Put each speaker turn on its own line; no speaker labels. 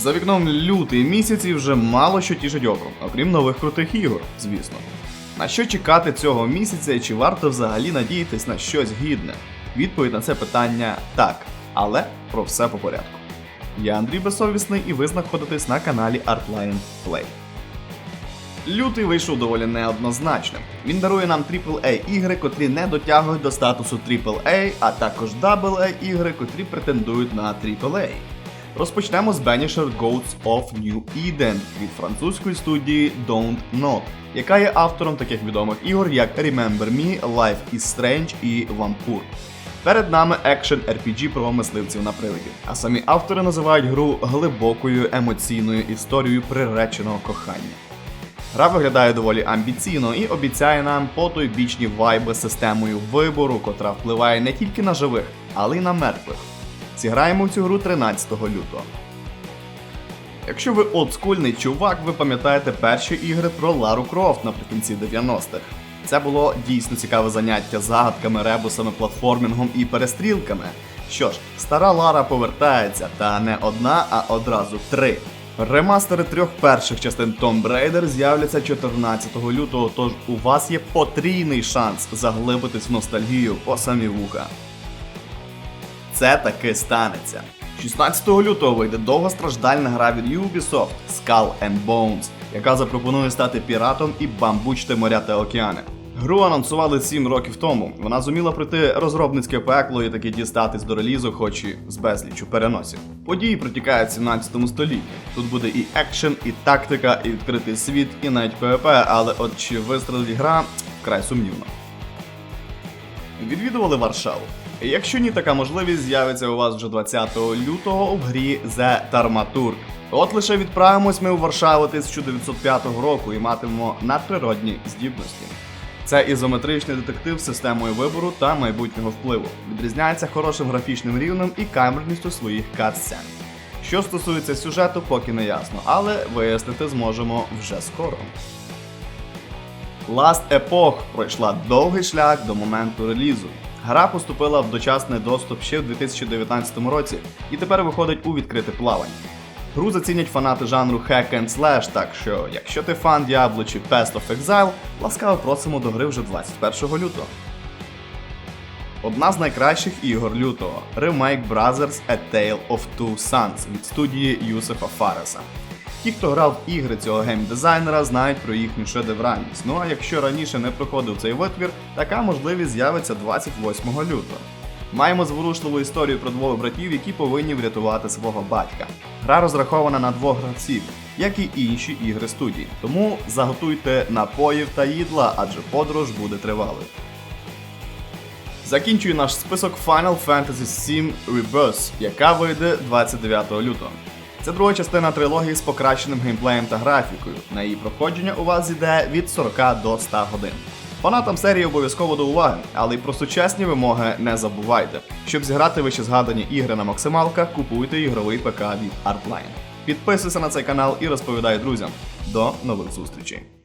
За вікном лютий місяць і вже мало що тішить оком, окрім нових крутих ігор, звісно. На що чекати цього місяця і чи варто взагалі надіятись на щось гідне? Відповідь на це питання так, але про все по порядку. Я Андрій Безсовісний і ви знаходитесь на каналі Artline Play. Лютий вийшов доволі неоднозначним. Він дарує нам AAA ігри, котрі не дотягують до статусу AAA, а також AA ігри, котрі претендують на AAA. Розпочнемо з Banisher Goats of New Eden від французької студії Don't Not, яка є автором таких відомих ігор, як Remember Me, Life is Strange і Vampire. Перед нами екшен RPG про мисливців на привиді, а самі автори називають гру глибокою емоційною історією приреченого кохання. Гра виглядає доволі амбіційно і обіцяє нам потойбічні вайби системою вибору, котра впливає не тільки на живих, але й на мертвих. Зіграємо в цю гру 13 лютого. Якщо ви олдскульний чувак, ви пам'ятаєте перші ігри про Лару Крофт наприкінці 90-х. Це було дійсно цікаве заняття загадками, ребусами, платформінгом і перестрілками. Що ж, стара Лара повертається, та не одна, а одразу три. Ремастери трьох перших частин Tomb Raider з'являться 14 лютого, тож у вас є потрійний шанс заглибитись в ностальгію по самі вуха. Це таки станеться. 16 лютого вийде довгостраждальна гра від Ubisoft Skull and Bones, яка запропонує стати піратом і бамбучити моря та океани. Гру анонсували 7 років тому. Вона зуміла пройти розробницьке пекло і таки дістатись до релізу, хоч і з безлічу переносів. Події протікають в 17 столітті. Тут буде і екшен, і тактика, і відкритий світ, і навіть ПВП, але от чи вистрелить гра вкрай сумнівно. Відвідували Варшаву. Якщо ні, така можливість з'явиться у вас вже 20 лютого в грі The Tarmaturg. От лише відправимось ми у Варшаву 1905 року і матимемо надприродні здібності. Це ізометричний детектив з системою вибору та майбутнього впливу. Відрізняється хорошим графічним рівнем і камерністю своїх катсцен. Що стосується сюжету, поки не ясно, але вияснити зможемо вже скоро. Last Epoch пройшла довгий шлях до моменту релізу. Гра поступила в дочасний доступ ще в 2019 році і тепер виходить у відкрите плавання. Гру зацінять фанати жанру Hack and Slash, так що, якщо ти фан Diablo чи Pest of Exile, ласкаво просимо до гри вже 21 лютого. Одна з найкращих ігор лютого ремейк Brothers A Tale of Two Sons від студії Юсефа Фареса. Ті, хто грав в ігри цього геймдизайнера, знають про їхню шедевральність. Ну а якщо раніше не проходив цей витвір, така можливість з'явиться 28 лютого. Маємо зворушливу історію про двох братів, які повинні врятувати свого батька. Гра розрахована на двох гравців, як і інші ігри студії. Тому заготуйте напоїв та їдла, адже подорож буде тривалою. Закінчую наш список Final Fantasy VII Rebirth, яка вийде 29 лютого. Це друга частина трилогії з покращеним геймплеєм та графікою. На її проходження у вас зійде від 40 до 100 годин. Фанатам серії обов'язково до уваги, але й про сучасні вимоги не забувайте. Щоб зіграти вище згадані ігри на максималках, купуйте ігровий ПК від Artline. Підписуйся на цей канал і розповідай друзям. До нових зустрічей!